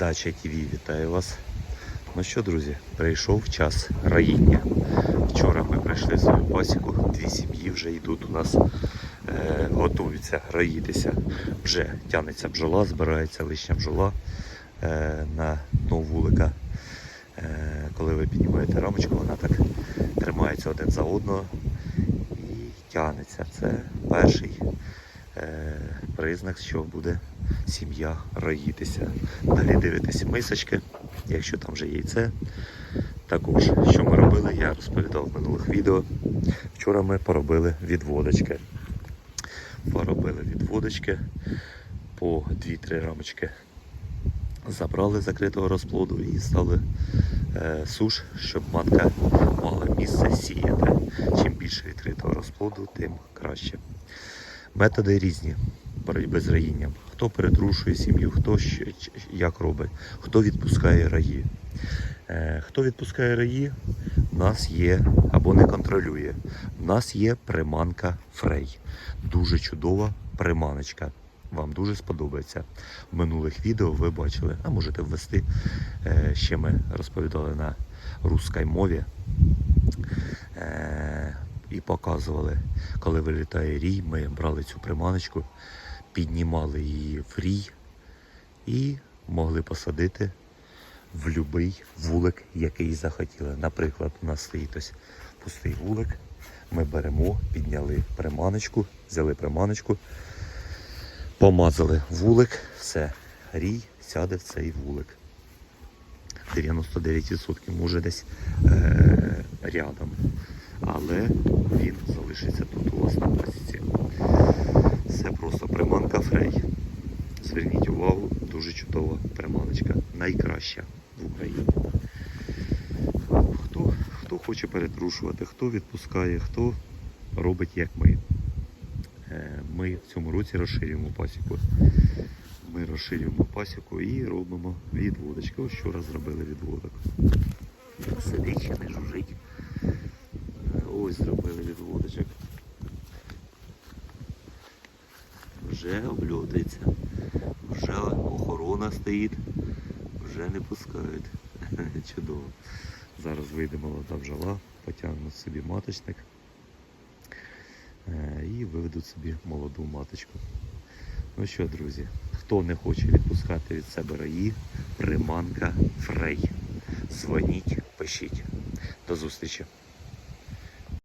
Дача ТВ вітаю вас. Ну що, друзі, прийшов час раїння. Вчора ми прийшли свою пасіку, дві сім'ї вже йдуть у нас, е, готуються раїтися. Вже тянеться бджола, збирається лишня бджола е, на дно вулика. Е, коли ви піднімаєте рамочку, вона так тримається один за одного і тягнеться. Це перший признак, що буде сім'я роїтися. Далі дивитесь мисочки, якщо там вже яйце. Також, що ми робили, я розповідав в минулих відео. Вчора ми поробили відводочки. Поробили відводочки по 2-3 рамочки. Забрали закритого розплоду і стали е, суш, щоб матка мала місце сіяти. Чим більше відкритого розплоду, тим краще. Методи різні боротьби з раїнням. Хто перетрушує сім'ю, хто як робить, хто відпускає раї. Е, хто відпускає раї, в нас є або не контролює. В нас є приманка Фрей. Дуже чудова приманочка. Вам дуже сподобається. В минулих відео ви бачили, а можете ввести. Е, ще ми розповідали на русській мові. Показували, коли вилітає рій, ми брали цю приманочку, піднімали її в рій і могли посадити в будь-який вулик, який захотіли. Наприклад, у нас стоїть ось пустий вулик. Ми беремо, підняли приманочку, взяли приманочку, помазали вулик, все, рій сяде в цей вулик. 99% може десь е, рядом. Але він залишиться тут у вас на пасіці. Це просто приманка Фрей. Зверніть увагу, дуже чудова приманочка. Найкраща в Україні. Хто, хто хоче перетрушувати, хто відпускає, хто робить як ми. Е, Ми в цьому році розширюємо пасіку. Ми розширюємо пасіку і робимо відводочки. Ось вчора зробили відводок. Сидить не жужить. Ось. Вже обльотується. Вже охорона стоїть. Вже не пускають. Чудово. Зараз вийде молода бджола, потягнуть собі маточник е, і виведуть собі молоду маточку. Ну що, друзі, хто не хоче відпускати від себе раї, приманка Фрей. Дзвоніть, пишіть. До зустрічі.